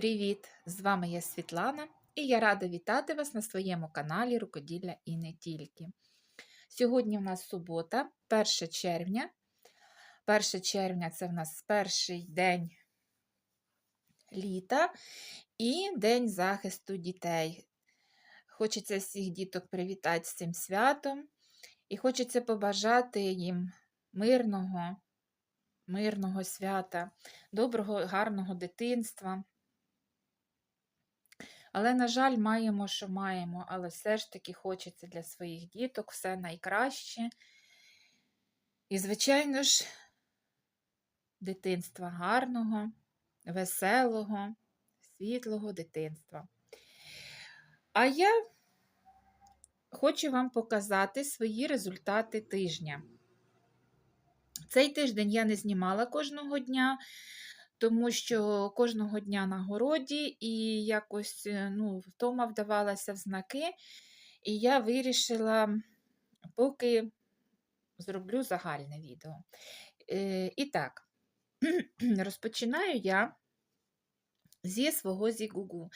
Привіт! З вами я Світлана і я рада вітати вас на своєму каналі Рукоділля і не тільки. Сьогодні у нас субота, 1 червня. 1 червня це в нас перший день літа і День захисту дітей. Хочеться всіх діток привітати з цим святом і хочеться побажати їм мирного, мирного свята, доброго, гарного дитинства. Але, на жаль, маємо, що маємо, але все ж таки хочеться для своїх діток все найкраще. І, звичайно ж, дитинства гарного, веселого, світлого дитинства. А я хочу вам показати свої результати тижня. Цей тиждень я не знімала кожного дня тому що кожного дня на городі і якось е, ну, втома вдавалася в знаки, і я вирішила, поки зроблю загальне відео. Е, І так, розпочинаю я зі свого зігугу.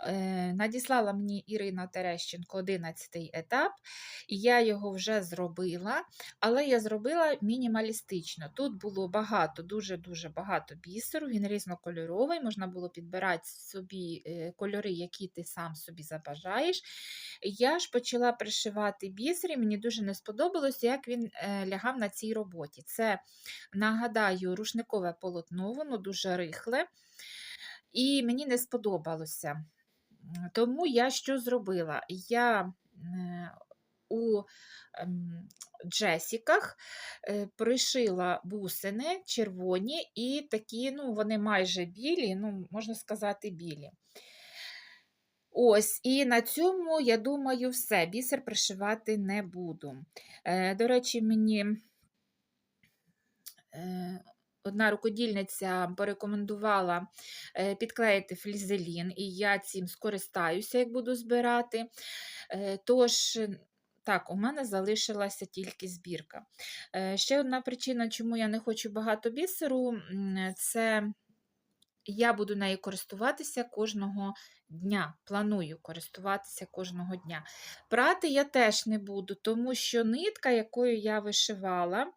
Е, надіслала мені Ірина Терещенко 11 етап, і я його вже зробила, але я зробила мінімалістично. Тут було багато, дуже-дуже багато бісеру, він різнокольоровий, можна було підбирати собі е, кольори, які ти сам собі забажаєш. Я ж почала пришивати бісер, і мені дуже не сподобалося, як він е, лягав на цій роботі. Це, нагадаю, рушникове полотно, воно дуже рихле. І мені не сподобалося. Тому я що зробила? Я е, у ем, Джесіках е, пришила бусини червоні і такі, ну, вони майже білі, ну, можна сказати, білі. Ось, і на цьому, я думаю, все, бісер пришивати не буду. Е, До речі, мені одна рукодільниця порекомендувала е, підклеїти флізелін, і я цим скористаюся, як буду збирати. Е, тож, так, у мене залишилася тільки збірка. Е, ще одна причина, чому я не хочу багато бісеру, це я буду нею користуватися кожного дня. Планую користуватися кожного дня. Прати я теж не буду, тому що нитка, якою я вишивала,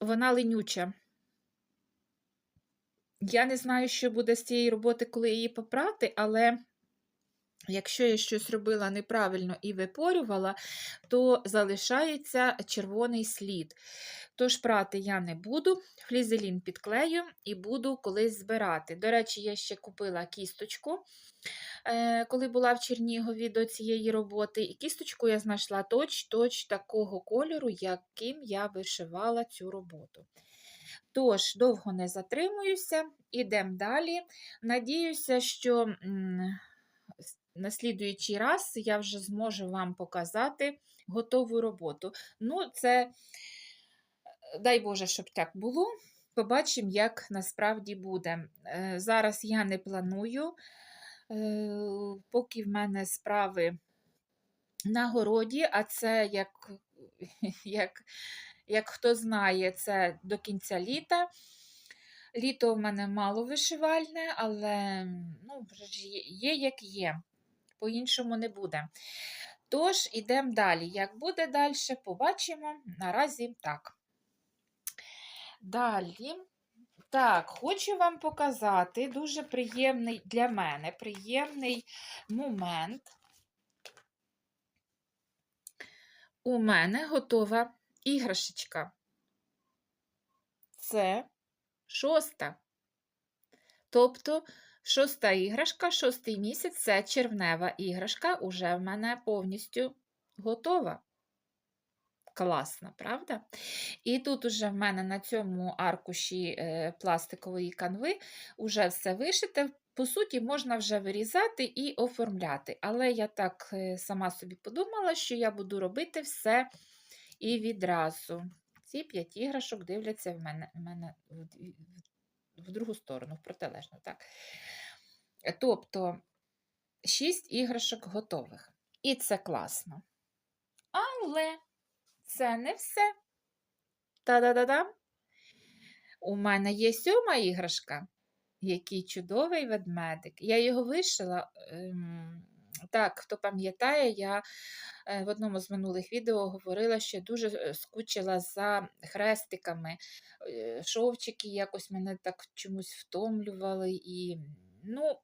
вона ленюча. Я не знаю, що буде з цієї роботи, коли її попрати, але якщо я щось робила неправильно і випорювала, то залишається червоний слід. Тож прати я не буду, флізелін підклею і буду колись збирати. До речі, я ще купила кісточку. Е, коли була в Чернігові до цієї роботи, і кісточку я знайшла точ-точ такого кольору, яким я вишивала цю роботу. Тож, довго не затримуюся, ідемо далі. Надіюся, що на слідуючий раз я вже зможу вам показати готову роботу. Ну, це, дай Боже, щоб так було. Побачимо, як насправді буде. Е, зараз я не планую Е, поки в мене справи на городі, а це, як, як, як хто знає, це до кінця літа. Літо в мене мало вишивальне, але ну, є, як є, по-іншому не буде. Тож, ідемо далі. Як буде далі, побачимо. Наразі так. Далі так, хочу вам показати дуже приємний для мене приємний момент. У мене готова іграшечка. Це шоста. Тобто, шоста іграшка, шостий місяць це червнева іграшка, уже в мене повністю готова. Класно, правда? І тут уже в мене на цьому аркуші е, пластикової канви вже все вишите. По суті, можна вже вирізати і оформляти. Але я так е, сама собі подумала, що я буду робити все і відразу. Ці п'ять іграшок дивляться в мене в, мене в, другу сторону, в протилежну. так. Тобто, шість іграшок готових. І це класно. Але це не все. Та-да-да-дам! У мене є сьома іграшка. який чудовий ведмедик. Я його вишила. ем, Так, хто пам'ятає, я е, в одному з минулих відео говорила, що дуже е, скучила за хрестиками. Е, Шовчики якось мене так чомусь втомлювали. І, ну,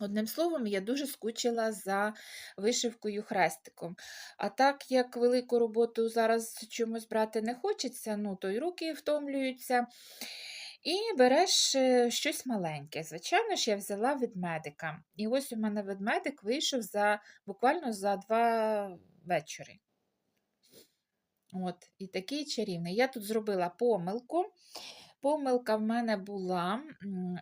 Одним словом, я дуже скучила за вишивкою хрестиком. А так як велику роботу зараз чомусь брати не хочеться, ну то й руки втомлюються. І береш е, щось маленьке. Звичайно ж, я взяла ведмедика. І ось у мене ведмедик вийшов за буквально за два вечори. От, І такий чарівний. Я тут зробила помилку. Помилка в мене була,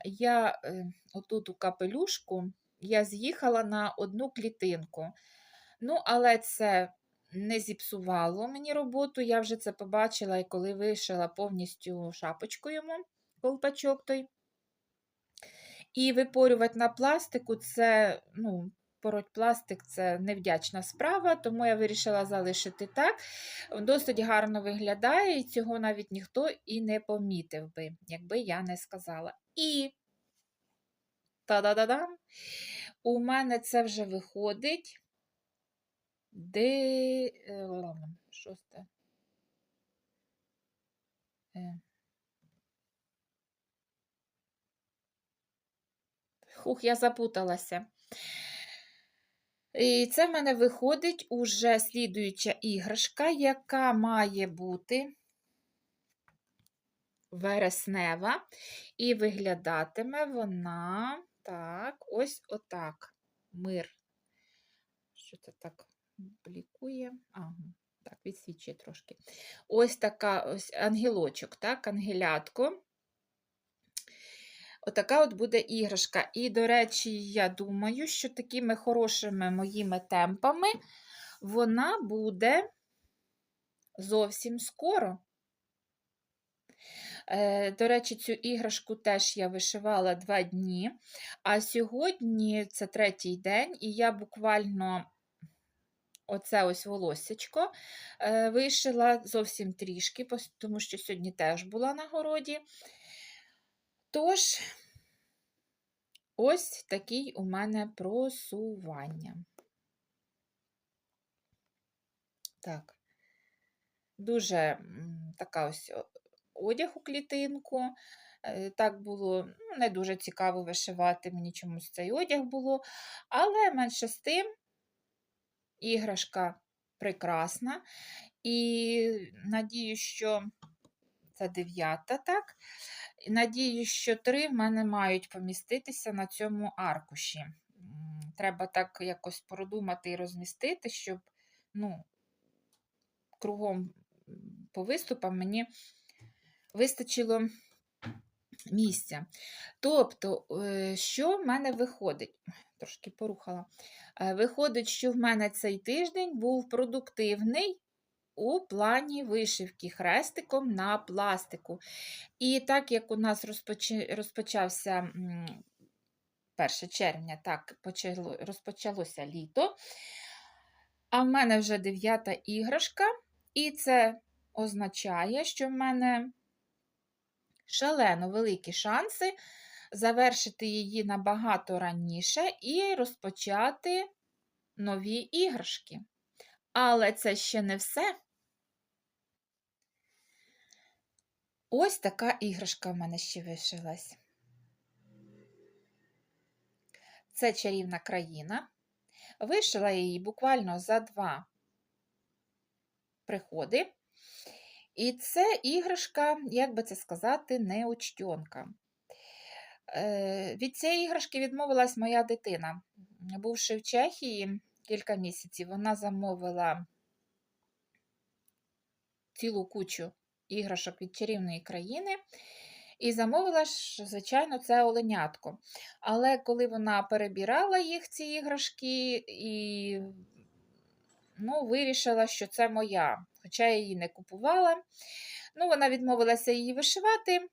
я е, отут у капелюшку я з'їхала на одну клітинку. Ну, але це не зіпсувало мені роботу. Я вже це побачила, і коли вишила повністю шапочку йому, колпачок той. І випорювати на пластику це, ну, пороть пластик це невдячна справа, тому я вирішила залишити так. Досить гарно виглядає, і цього навіть ніхто і не помітив би, якби я не сказала. І та-да-да-дам! У мене це вже виходить. Де. е, Шосте. Хух, я запуталася. І це в мене виходить уже слідуюча іграшка, яка має бути вереснева, і виглядатиме вона так, ось отак. Мир. Що це так блікує? Ага, так, відсвічує трошки. Ось така ось ангелочок, так, ангелятко. Отака от буде іграшка. І, до речі, я думаю, що такими хорошими моїми темпами вона буде зовсім скоро. Е, До речі, цю іграшку теж я вишивала два дні, а сьогодні це третій день, і я буквально оце ось волоссячко е, вишила зовсім трішки, тому що сьогодні теж була на городі. Тож, ось такий у мене просування. Так. Дуже така ось одяг у клітинку. Е, Так було ну, не дуже цікаво вишивати, мені чомусь цей одяг було. Але менше з тим, іграшка прекрасна. І надію, що це дев'ята, так? Надію, що три в мене мають поміститися на цьому аркуші. Треба так якось продумати і розмістити, щоб ну, кругом по виступам мені вистачило місця. Тобто, е, що в мене виходить? Трошки порухала. Е, Виходить, що в мене цей тиждень був продуктивний у плані вишивки хрестиком на пластику. І так як у нас розпочався 1 червня, так розпочалося літо, а в мене вже дев'ята іграшка, і це означає, що в мене шалено великі шанси завершити її набагато раніше і розпочати нові іграшки. Але це ще не все. Ось така іграшка в мене ще вишилась. Це чарівна країна. Вишила її буквально за два приходи. І це іграшка, як би це сказати, неучтьонка. Е, Від цієї іграшки відмовилась моя дитина. Бувши в Чехії кілька місяців, вона замовила цілу кучу іграшок від чарівної країни. І замовила ж, звичайно, це оленятко. Але коли вона перебирала їх, ці іграшки, і ну, вирішила, що це моя, хоча я її не купувала. Ну, вона відмовилася її вишивати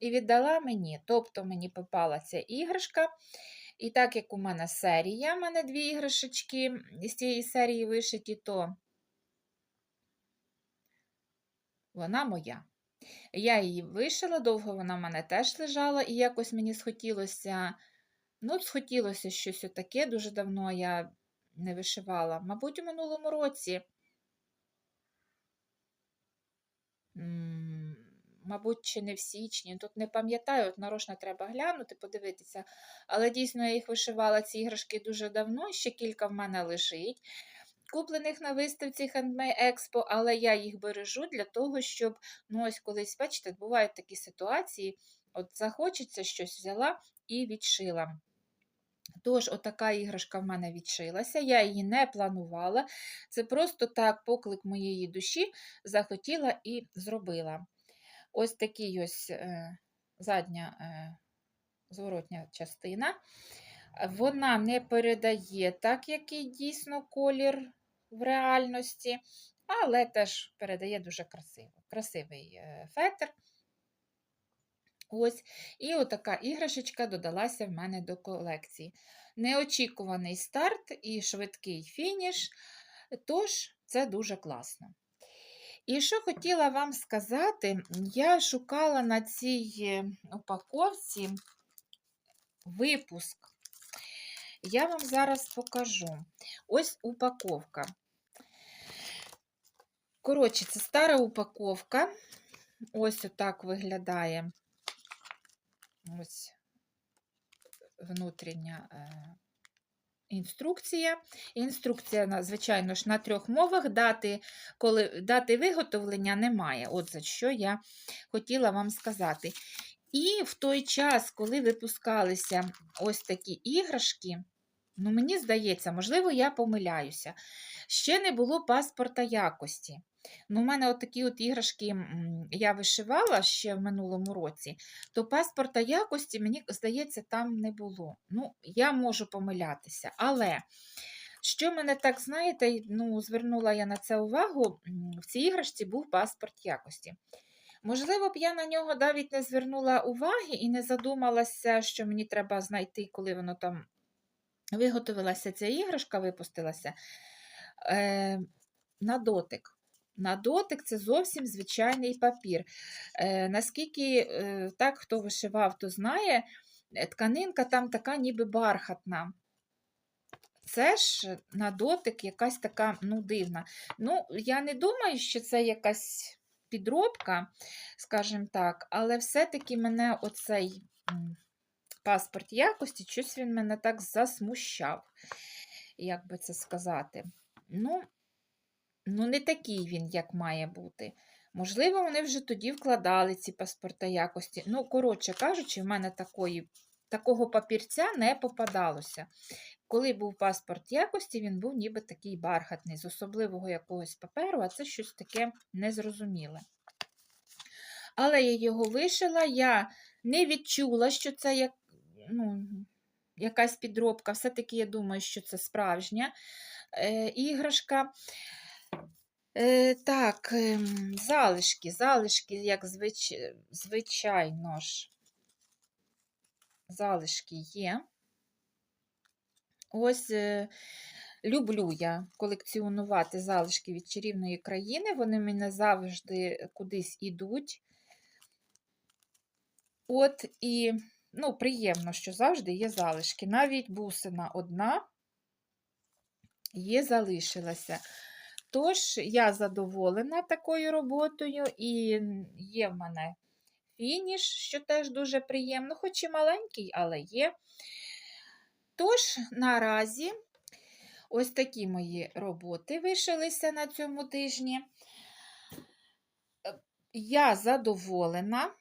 і віддала мені. Тобто мені попала ця іграшка. І так як у мене серія, в мене дві іграшечки з цієї серії вишиті, то вона моя. Я її вишила, довго вона в мене теж лежала, і якось мені схотілося, ну, схотілося щось отаке, дуже давно я не вишивала. Мабуть, у минулому році. Мабуть, чи не в січні. Тут не пам'ятаю, от нарочно треба глянути, подивитися. Але дійсно я їх вишивала ці іграшки дуже давно, ще кілька в мене лежить. Куплених на виставці Handmade Expo, але я їх бережу для того, щоб, ну ось колись, бачите, бувають такі ситуації, от захочеться щось взяла і відшила. Тож, отака іграшка в мене відшилася, я її не планувала. Це просто так поклик моєї душі захотіла і зробила. Ось такий ось е, задня е, зворотня частина. Вона не передає так, який дійсно колір в реальності, але теж передає дуже красиво. Красивий е, фетр. Ось, і отака іграшечка додалася в мене до колекції. Неочікуваний старт і швидкий фініш, тож це дуже класно. І що хотіла вам сказати, я шукала на цій е, упаковці випуск. Я вам зараз покажу. Ось упаковка. Коротше, це стара упаковка. Ось отак виглядає ось внутрішня е, інструкція. Інструкція, звичайно ж, на трьох мовах. Дати, коли, дати виготовлення немає. От за що я хотіла вам сказати. І в той час, коли випускалися ось такі іграшки, ну, мені здається, можливо, я помиляюся. Ще не було паспорта якості. Ну, У мене от такі от іграшки я вишивала ще в минулому році, то паспорта якості, мені здається, там не було. Ну, я можу помилятися. Але що мене так, знаєте, ну, звернула я на це увагу, в цій іграшці був паспорт якості. Можливо б я на нього навіть не звернула уваги і не задумалася, що мені треба знайти, коли воно там виготовилася ця іграшка, випустилася. Е, На дотик. На дотик це зовсім звичайний папір. Е, Наскільки е, так, хто вишивав, то знає, е, тканинка там така ніби бархатна. Це ж на дотик якась така ну, дивна. Ну, я не думаю, що це якась підробка, скажімо так, але все-таки мене оцей паспорт якості, щось він мене так засмущав, як би це сказати. Ну, ну, не такий він, як має бути. Можливо, вони вже тоді вкладали ці паспорта якості. Ну, коротше кажучи, в мене такої, такого папірця не попадалося. Коли був паспорт якості, він був ніби такий бархатний, з особливого якогось паперу, а це щось таке незрозуміле. Але я його вишила, я не відчула, що це як, ну, якась підробка. Все-таки я думаю, що це справжня е, іграшка. Е, Так, е, залишки, залишки, як звич... звичайно ж, залишки є. Ось е, люблю я колекціонувати залишки від чарівної країни. Вони мене завжди кудись ідуть. От і, ну, приємно, що завжди є залишки. Навіть бусина одна є, залишилася. Тож, я задоволена такою роботою, і є в мене фініш, що теж дуже приємно, хоч і маленький, але є. Тож, наразі, ось такі мої роботи вишилися на цьому тижні. Я задоволена.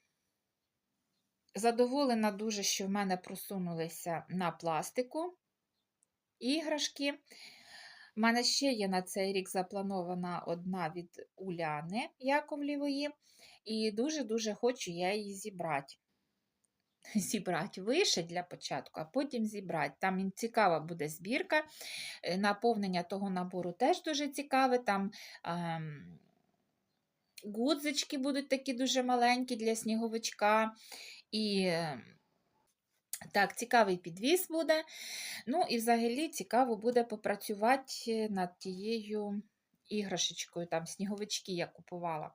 Задоволена дуже, що в мене просунулися на пластику іграшки. У мене ще є на цей рік запланована одна від Уляни Яковлівої, і дуже-дуже хочу я її зібрати. Зібрати вище для початку, а потім зібрати. Там цікава буде збірка. Е, наповнення того набору теж дуже цікаве. Там ем, гудзички будуть такі дуже маленькі для сніговичка. І ем, так, цікавий підвіз буде. Ну, і взагалі цікаво буде попрацювати над тією іграшечкою, там сніговички я купувала.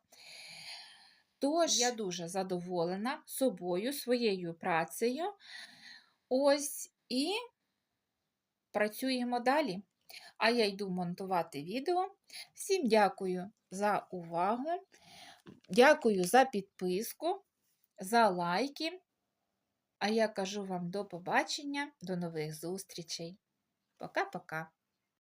Тож, я дуже задоволена собою, своєю працею. Ось і працюємо далі. А я йду монтувати відео. Всім дякую за увагу. Дякую за підписку, за лайки. А я кажу вам до побачення, до нових зустрічей. Пока-пока.